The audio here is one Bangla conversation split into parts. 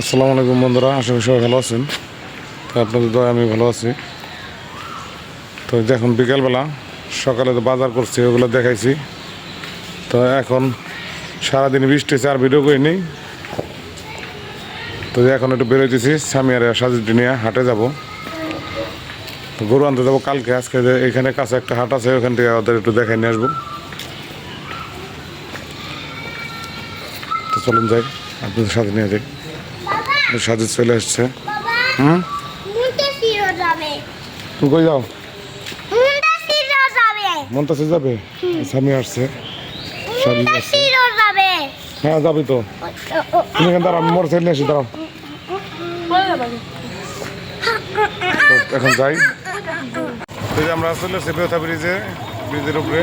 আসসালামু আলাইকুম বন্ধুরা, আশা করি সবাই ভালো আছেন। তো আপনাদের দয় আমি ভালো আছি। তো দেখুন, বিকেলবেলা সকালে তো বাজার করছি, ওগুলো দেখাইছি। তো এখন সারাদিন বৃষ্টি হয়েছে, আর ভিডিও করিনি তো এখন একটু বেরোইতেছি সামিয়ারে সাজিটি নিয়ে হাটে যাব। তো গরু আনতে যাব কালকে, আজকে যে এখানে কাছে একটা হাট আছে, ওখান থেকে ওদের একটু দেখাই নিয়ে আসব। তো চলুন যাই, আপনাদের সাথে নিয়ে যাই। সাজে চলে আসছে। হুম? মুন্টা তুমি কই যাও? মুন্টা সিরো যাবে। স্বামী আসছে। মুন্টা আসছে। হ্যাঁ যাবি তো। তুমি এখানে দাঁড়াও মোটর সাইকেল নিয়ে আসি দাঁড়াও। তো এখন যাই। আমরা বেথা ব্রিজে ব্রিজের উপরে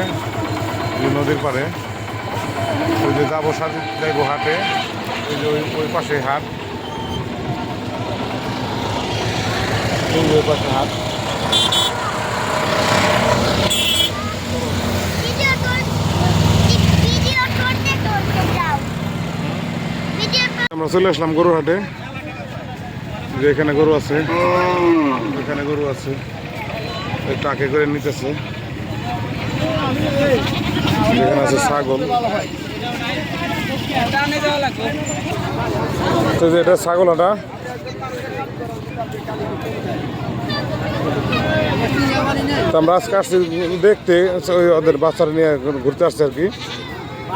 নদীর পাড়ে। ওই যে যাব সাজি যাইবো হাটে। ওই যে ওই পাশে হাট। ওই পাশে হাট ভিডিও কর ভিডিও করতে করতে যাও। ভিডিও আমরা চলে আসলাম গরুর হাটে যে এখানে গরু আছে। এখানে গরু আছে। এই ট্রাকে করে নিতেছে। এখানে আছে ছাগল। তো যে এটা ছাগল হাটা তো আমরা আজকে আসছি দেখতে ওই ওদের বাচ্চারা নিয়ে ঘুরতে আসছে আর কি।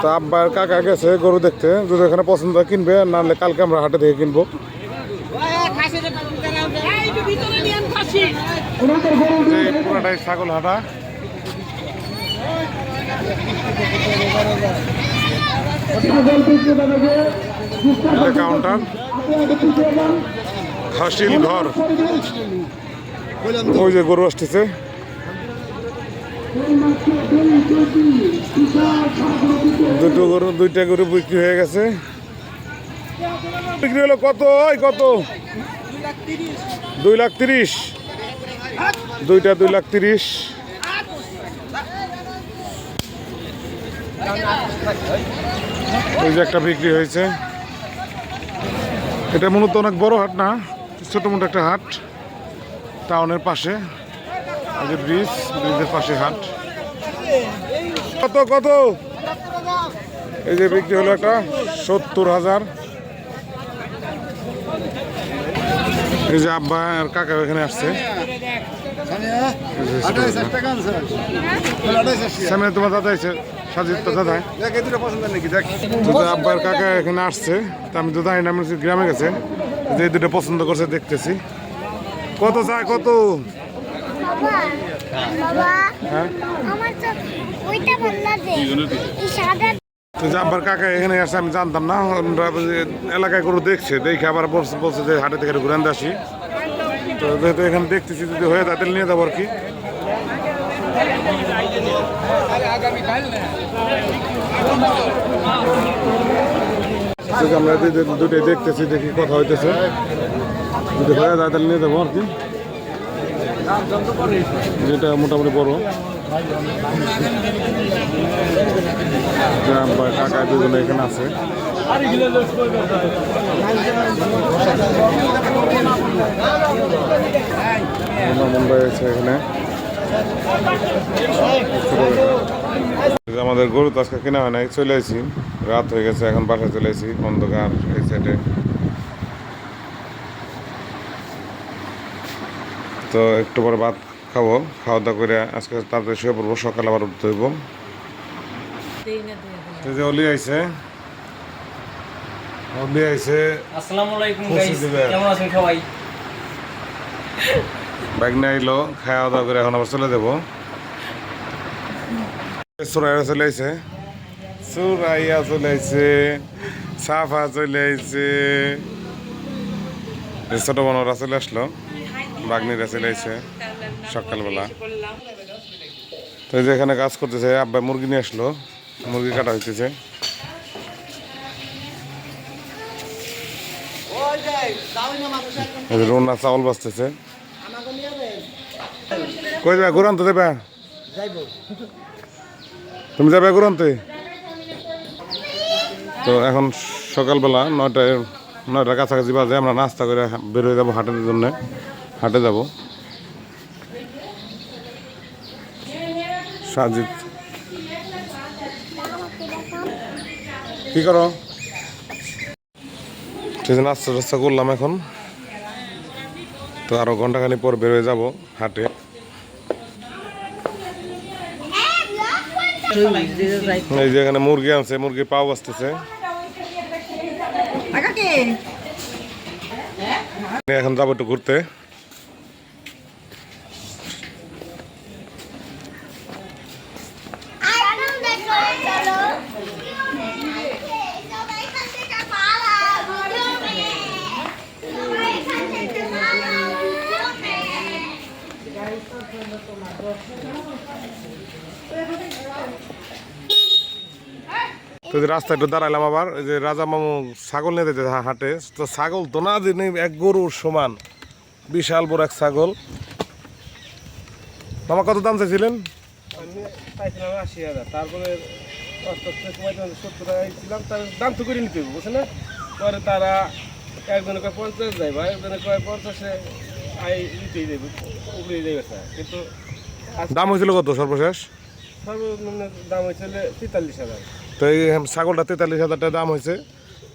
তা আব্বার কাকা গেছে গরু দেখতে যদি এখানে পছন্দ হয় কিনবে নাহলে কালকে আমরা হাটে থেকে কিনবো। পুরাটাই ছাগল হাটা। কাউন্টার হাসিল ঘর। ওই যে গরু আসতেছে। দুটো গরু, দুইটা গরু বিক্রি হয়ে গেছে। বিক্রি হলো কত? ওই কত? দুই লাখ তিরিশ। দুইটা দুই লাখ তিরিশ। ওই যে একটা বিক্রি হয়েছে। এটা মূলত অনেক বড় হাট না? ছোট মোটো একটা হাট টাউনের পাশে এই যে ব্রিজ ব্রিজের পাশে হাট। কত কত? এই যে বিক্রি হলো একটা সত্তর হাজার। এই যে আব্বা আর কাকা এখানে আসছে। সামনে তোমার দাদা সাজিদ দাদা। কাকা এখানে আসছে তা আমি তো জানি না আমি গ্রামে গেছে। যে দুটো পছন্দ করছে দেখতেছি। কত চায় কত? বাবা বাবা হ্যাঁ? কাকা এখানে আসছে আমি জানতাম না। এলাকায় করে দেখছে দেখে আবার বলছে যে হাটে থেকে ঘুরে আনতে আসি। তো যেহেতু এখানে দেখতেছি যদি হয়ে তাদের নিয়ে যাব আর কি। ঠিক আমরা দুটোই দেখতেছি, দেখি কথা হইতেছে। যদি হয়ে যায়, তাহলে নিয়ে যাব আর কি। যেটা মোটামুটি বড়। কাকা দুজনে এখানে আছে। মামুন ভাই আছে এখানে। আমাদের গরু তো আজকে কেনা হয় নাই চলে আসি রাত হয়ে গেছে এখন বাসায় চলে আসি অন্ধকার এই সাইডে তো একটু পরে ভাত খাব খাওয়া দাওয়া করে আজকে তাড়াতাড়ি শুয়ে পড়ব সকালে আবার উঠতে হইব। এই যে অলি আইছে। অলি আইছে। আসসালামু আলাইকুম গাইস কেমন আছেন সবাই? বাইক আইলো খাওয়া দাওয়া করে এখন আবার চলে যাব। সুরাইয়া চলে আইছে সুরাইয়া চলে আইছে সাফা চলে আইছে ছোট বোনরা চলে আসলো বাগনিরা চলে আইছে সকালবেলা। তো এই যে এখানে কাজ করতেছে আব্বা মুরগি নিয়ে আসলো মুরগি কাটা হইতেছে। রোনা চাউল বাঁচতেছে। কই যাবে ঘুরান তো দেবে? তুমি যাবে ঘুরানতে? তো এখন সকালবেলা নয়টায়, নয়টার কাছাকাছি বাজে, আমরা নাস্তা করে বের হয়ে যাব হাটের জন্য। হাটে যাব। সাজিদ। কি করো? সেই জন্য নাস্তা টাস্তা করলাম এখন। তো আরও ঘন্টাখানি পর বের হয়ে যাব হাটে। এই যে এখানে মুরগি আনছে মুরগি পাও আসতেছে। এখন যাব একটু ঘুরতে আইফোন দেখো চলো সবাই এখান থেকে পালা ভিডিও মে সবাই এখান থেকে পালা ভিডিও মে তো যে রাস্তায় একটু দাঁড়াইলাম আবার এই যে রাজা মামু ছাগল নিয়ে যেতে হাটে। তো ছাগল তো না যে এক গরুর সমান বিশাল বড় এক ছাগল। মামা কত দাম চাইছিলেন? তারপরে সত্তর টাকা ছিলাম তার দাম তো করে নিতে হবে বুঝছে না? পরে তারা একজনে কয় পঞ্চাশ একজনে কয় পঞ্চাশে আই নিতেই দেবে উপরে কিন্তু দাম হয়েছিল কত সর্বশেষ? সর্বনিম্ন দাম হয়েছিল তেতাল্লিশ হাজার। তো এই ছাগলটা তেতাল্লিশ হাজার টাকা দাম হয়েছে।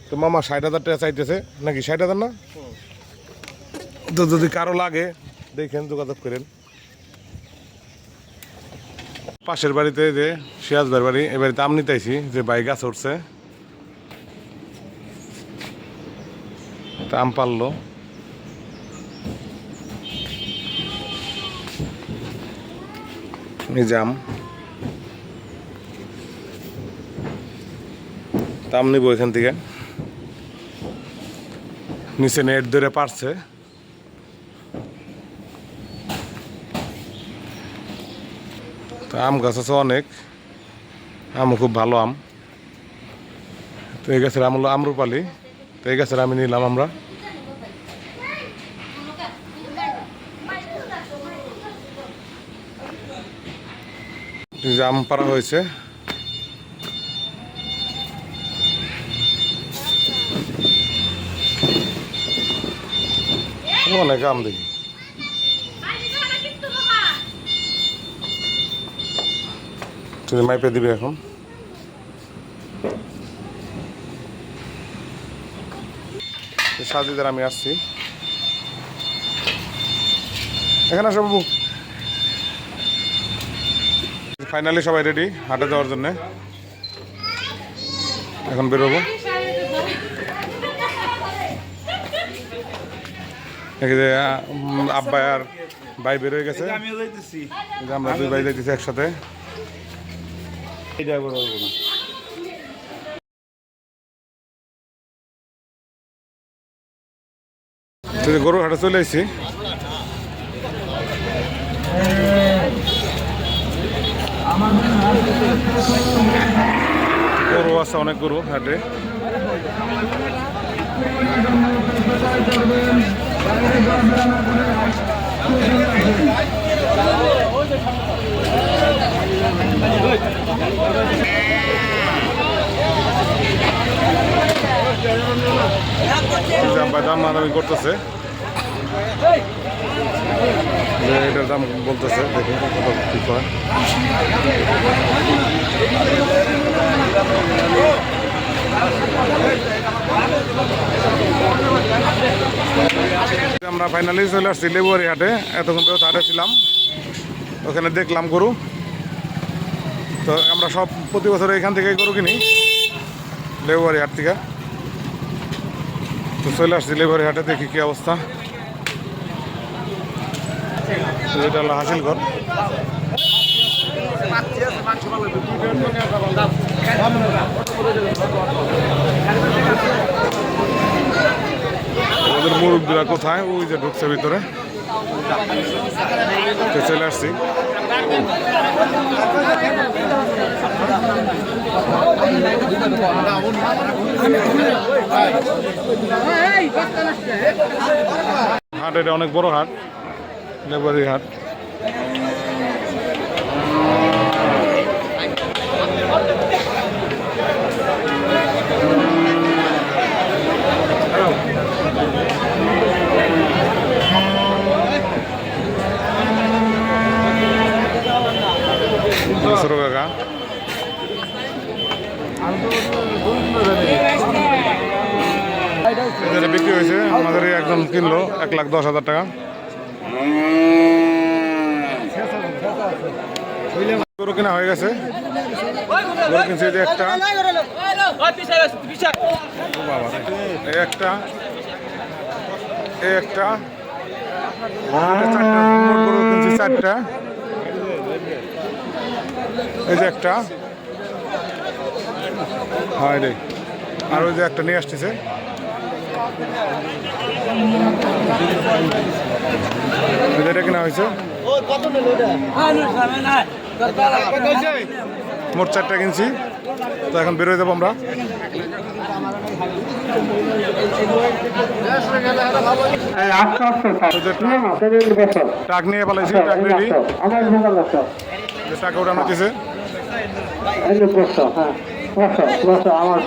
তো মামা ষাট হাজার টাকা চাইতেছে। নাকি ষাট হাজার না? তো যদি কারও লাগে, দেখেন, যোগাযোগ করেন। পাশের বাড়িতে যে সিরাজ বাড়ি, এ বাড়িতে আম নিতে আইছি, যে বাই গাছ উঠছে। আম পারল এই যে আম। আম নিব এখান থেকে। নিচে নেট ধরে পারছে। তা আম গাছ আছে অনেক। আম খুব ভালো আম। তো এই গাছের আম হলো আমরুপালি। তো এই গাছের আমি নিলাম আমরা। আম পাড়া হয়েছে। অনেক আম দেখি। তুমি মাইপে দিবে এখন। সাজিদার আমি আসছি। এখানে আসো বাবু। ফাইনালি সবাই রেডি হাটে যাওয়ার জন্য। এখন বেরোবো এই যে আ, উম, আব্বা আর ভাই বের হয়ে গেছে। আমরা দুই ভাই যাইতেছি একসাথে। এটা বড় না। তো গরুর হাটে চলে এসেছি গরু আছে অনেক গরু হাটে। দাম মাদামি করতেছে। এটার দাম বলতেছে দেখি কত কি কয়। আমরা ফাইনালি চলে আসছি লেবুয়ারি হাটে এতক্ষণ পর্যন্ত হাটে ছিলাম। ওখানে দেখলাম গরু। তো আমরা সব প্রতি বছর এখান থেকে গরু কিনি লেবুয়ারি হাট থেকে। তো চলে আসছি লেবুয়ারি হাটে দেখি কি অবস্থা। হাসিল মুরব্বীরা কোথায়? ওই যে ঢুকছে ভিতরে। চলে আসছি। হাট, এটা অনেক বড় হাট, লেবারি হাট। যেটা বিক্রি হয়েছে আমাদের একজন কিনলো, এক লাখ দশ হাজার টাকা। গরু কিনা হয়ে গেছে। গরু কিনছে একটা। একটা। একটা। চারটা। চারটা। এই যে একটা। হয় রে আর ওই যে একটা নিয়ে আসতেছে। এটা কেনা হয়েছে? মোট চারটা কিনছি। তো এখন বেরোয় যাব আমরা। সেদিন বসো ট্রাক নিয়ে পালাইছি ট্রাক রেডি আসো আমার আমার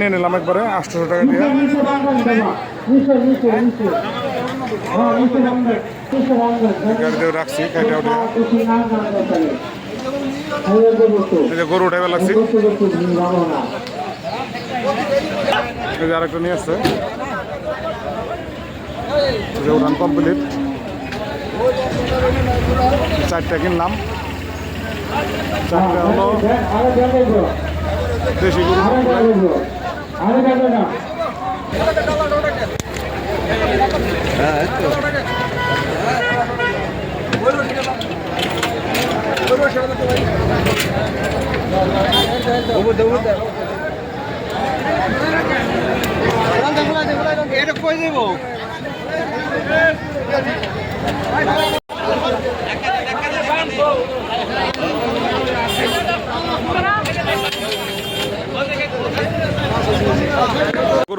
নিয়ে নিলাম একবারে আটশোশো টাকা দিয়ে। নিচে বাঙ্গন দেবা নিচে নিচে নিচে নিচে বাঙ্গন নিচে বাঙ্গন গাড়ি দিয়ে রাখছি উঠে গরু উঠাইবার লাগছি নিয়ে আসছে উঠান কমপ্লিট চারটা কিনলাম। চারটা হলো দেশি গরু আরে যাবে গো আরে যাবে না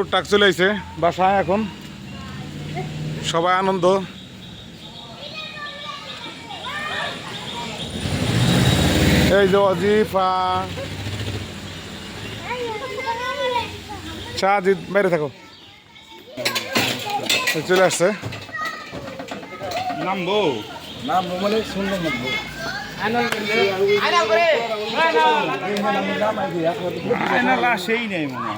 গরুর টাক চলে আইছে বাসায় এখন। সবাই আনন্দ। এই যে অজিফা। শাহজিৎ বাইরে থাকো। চলে আসছে। নামবো সেই নেই মনে।